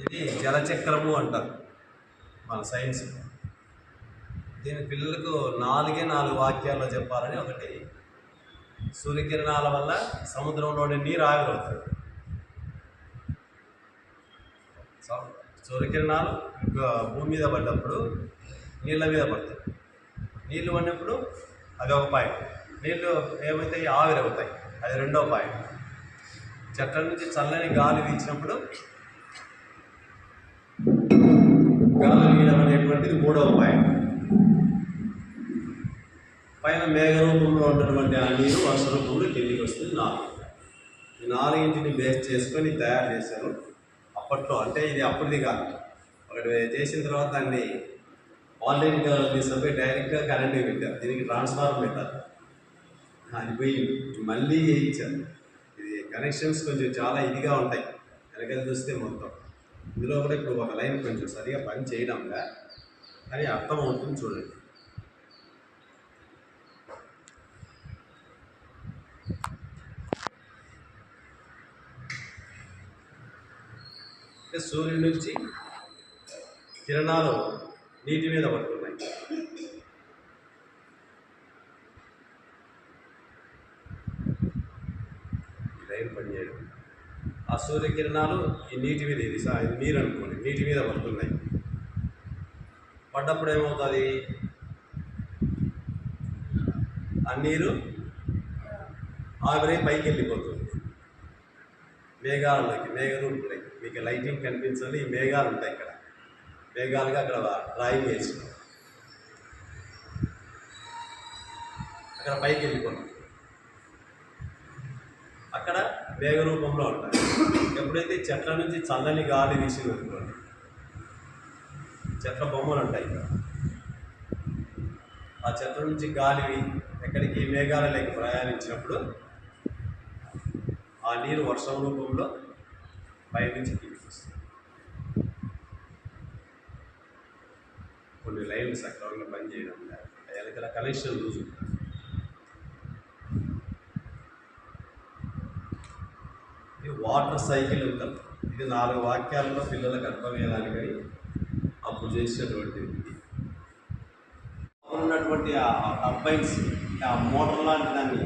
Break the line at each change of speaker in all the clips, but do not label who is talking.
ఇది జలచక్రము అంటారు మన సైన్స్ దీని పిల్లలకు నాలుగే నాలుగు వాక్యాల్లో చెప్పాలని ఒకటి. సూర్యకిరణాల వల్ల సముద్రంలోని నీరు ఆవిరవుతుంది. సూర్యకిరణాలు భూమి మీద పడ్డప్పుడు నీళ్ళ మీద పడతాయి. నీళ్ళు పడినప్పుడు అది ఒక పాయింట్. నీళ్ళు ఏమవుతాయి ఆవిరవుతాయి. అది రెండో పాయింట్. చెట్ల నుంచి చల్లని గాలి వీచినప్పుడు గాలి వీయడం అనేటువంటిది మూడవ పాయింట్. పైన మేఘ రూపంలో ఉన్నటువంటి ఆ నీరు వర్ష రూపంలో కిందికి వస్తుంది నాలుగు. ఈ నాలుగింటిని బేస్ చేసుకొని తయారు చేశారు. అప్పట్లో అంటే ఇది అప్పటిది కాదు. ఒకటి చేసిన తర్వాత దాన్ని ఆన్లైన్ తీసుకుపోయి డైరెక్ట్గా కరెంట్ పెట్టారు. దీనికి ట్రాన్స్ఫార్మర్ పెట్టారు. అది పోయి మళ్ళీ చేయించారు. ఇది కనెక్షన్స్ కొంచెం చాలా ఇదిగా ఉంటాయి. వెనకాల చూస్తే మొత్తం. ఇందులో కూడా ఇప్పుడు ఒక లైన్ కొంచెం సరిగా పని చేయడంగా అది అర్థం అవుతుంది చూడండి సూర్యుడి నుంచి కిరణాలు నీటి మీద పడుతున్నాయి. లైన్ పనిచేయడం ఆ సూర్యకిరణాలు ఈ నీటి మీద ఇది సా- ఇది నీరు అనుకోండి నీటి మీద పడుతున్నాయి. పడ్డప్పుడు ఏమవుతుంది? ఆ నీరు ఆవిరై పైకి వెళ్ళిపోతుంది మేఘాలలోకి ఉంటాయి మీకు లైటింగ్ కనిపించాలి ఈ మేఘాలు ఉంటాయి ఇక్కడ. మేఘాలుగా అక్కడ డ్రాయింగ్ వేసి అక్కడ పైకి వెళ్ళిపోతుంది అక్కడ మేఘ రూపంలో ఉంటాయి. ఎప్పుడైతే చెట్ల నుంచి చల్లని గాలి వీసింది అనుకోండి చెట్ల బొమ్మలు ఉంటాయి ఆ చెట్ల నుంచి గాలి ఎక్కడికి మేఘాలలోకి ప్రయాణించినప్పుడు ఆ నీరు వర్షం రూపంలో పైనుంచి కిందికి వస్తుంది. కొన్ని లైన్లు సక్రమంగా పనిచేయడం వెనకాల కనెక్షన్ లూజ్ ఉంటుంది ఇది వాటర్ సైకిల్ ఉంటుంది ఇది నాలుగు వాక్యాలలో పిల్లలకు అర్థమయ్యేదానికని అప్పుడు చేసినటువంటిది ఉన్నటువంటి ఆ టర్బైన్స్ ఆ మోటార్ లాంటి దాన్ని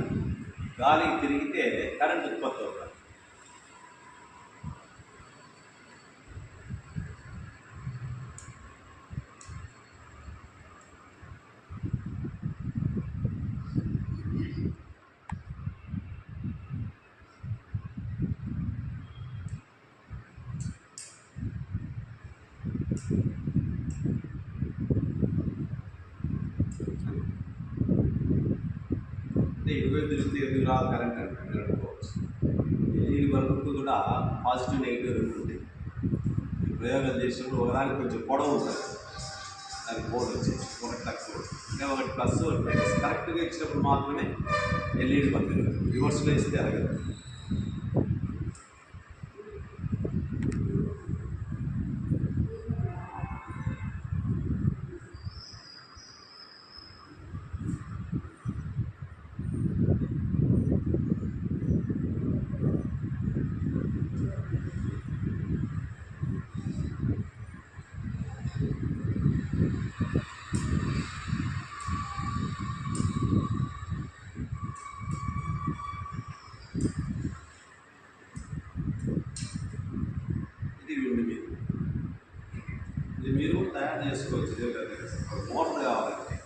గాలికి తిరిగితే కరెంట్ ఉత్పత్తి అవుతుంది. అంటే ఇరవై తిరిగితే ఎందుకు రాదు కరెంట్ అంటే అనుకోవచ్చు ఎల్ఈడి బల్బుకు కూడా పాజిటివ్ నెగిటివ్ రెండు ఉంటాయి. ప్రయోగాలు చేసినప్పుడు ఒకదానికి కొంచెం పొడవు ఉంటుంది. దానికి బోర్డు వచ్చేసి ఒకటి తక్కువ అంటే ఒకటి ప్లస్ ఒకటి కరెక్ట్గా ఇచ్చినప్పుడు మాత్రమే ఎల్ఈడి బల్బ్ రివర్స్లో ఇస్తే ఎరగదు ఇది విండు మీరు ఇది మీరు తయారు చేసుకోవచ్చు ఇదే కదా ఒక మోటార్ కావాలంటే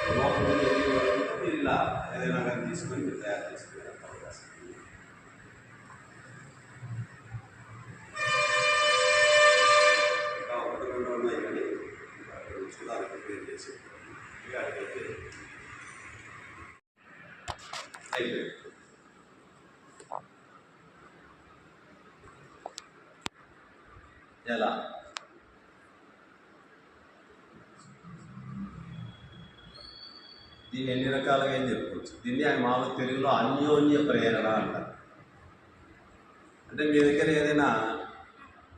ఒక మోటార్ ఉంది, ఇది కావాలంటే మీరు ఇలా ఏదైనా కానీ తీసుకొని మీరు తయారు చేసుకునే అవకాశం ఉంది. ఇంకా ఒకటి రెండు ఉన్నాయి కానీ అక్కడ చూడాలి కంప్లీట్ చేసి ఇక అడిగితే అయిపోయింది ఎలా దీన్ని ఎన్ని రకాలుగా చెప్పుకోవచ్చు. దీన్ని ఆయన మామూలు తెలుగులో అన్యోన్య ప్రేరణ అంటారు. అంటే మీ దగ్గర ఏదైనా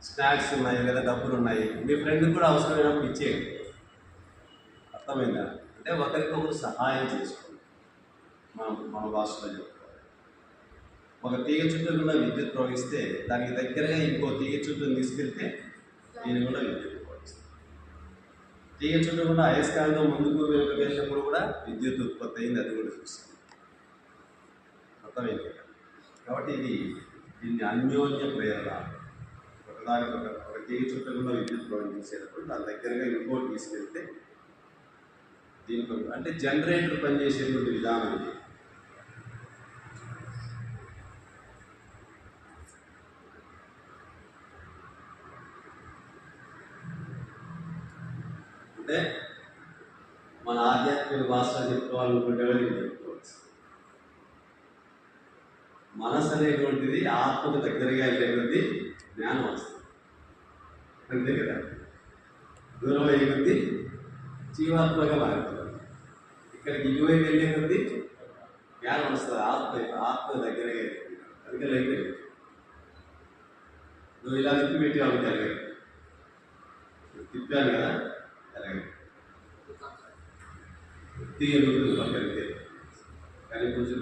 స్నాక్స్ ఉన్నాయి లేదా డబ్బులు ఉన్నాయి మీ ఫ్రెండ్కి కూడా అవసరమైనప్పుడు ఇచ్చేయండి. అర్థమైందా? అంటే ఒకరికొకరు సహాయం చేసుకోండి. మన మన భాషలో చెప్పుకోవాలి. ఒక తీగ చుట్టూ కూడా విద్యుత్ ప్రవహిస్తే దానికి దగ్గరగా ఇంకో తీగ చుట్టూ తీసుకెళ్తే దీని కూడా విద్యుత్. తీగ చుట్టూ కూడా అయస్కాంతం ముందుకు వెనుక వేసినప్పుడు కూడా విద్యుత్ ఉత్పత్తి అయింది అది కూడా చూస్తుంది అర్థమైంది. కాబట్టి ఇది దీన్ని అన్యోన్య ప్రేరణ. ఒకదానికి ఒక ఒక తీగ చుట్టూ కూడా విద్యుత్ ప్రవహించేటప్పుడు దాని దగ్గరగా ఇంకోటి తీసుకెళ్తే దీనికి అంటే జనరేటర్ పనిచేసేటువంటి విధానం ఇది. అంటే మన ఆధ్యాత్మిక భాషలో చెప్పుకోవాలనుకుంటే కూడా చెప్పుకోవచ్చు? మనసు అనేటువంటిది ఆత్మకు దగ్గరగా వెళ్ళేటువంటి జ్ఞానం వస్తుంది. అంతే కదా? దూరం అయ్యే కొద్దీ జీవాత్మగా మారుతుంది. ఇక్కడికి ఇటువైపు వెళ్ళే కొద్దీ జ్ఞానం వస్తుంది. ఆత్మ ఆత్మ దగ్గరగా అందుకే లైక్ నువ్వు ఇలా తిప్పి పెట్టి వాళ్ళు తిప్పాను కదా? தீய நூறு மக்களுக்கு கலைபூஜை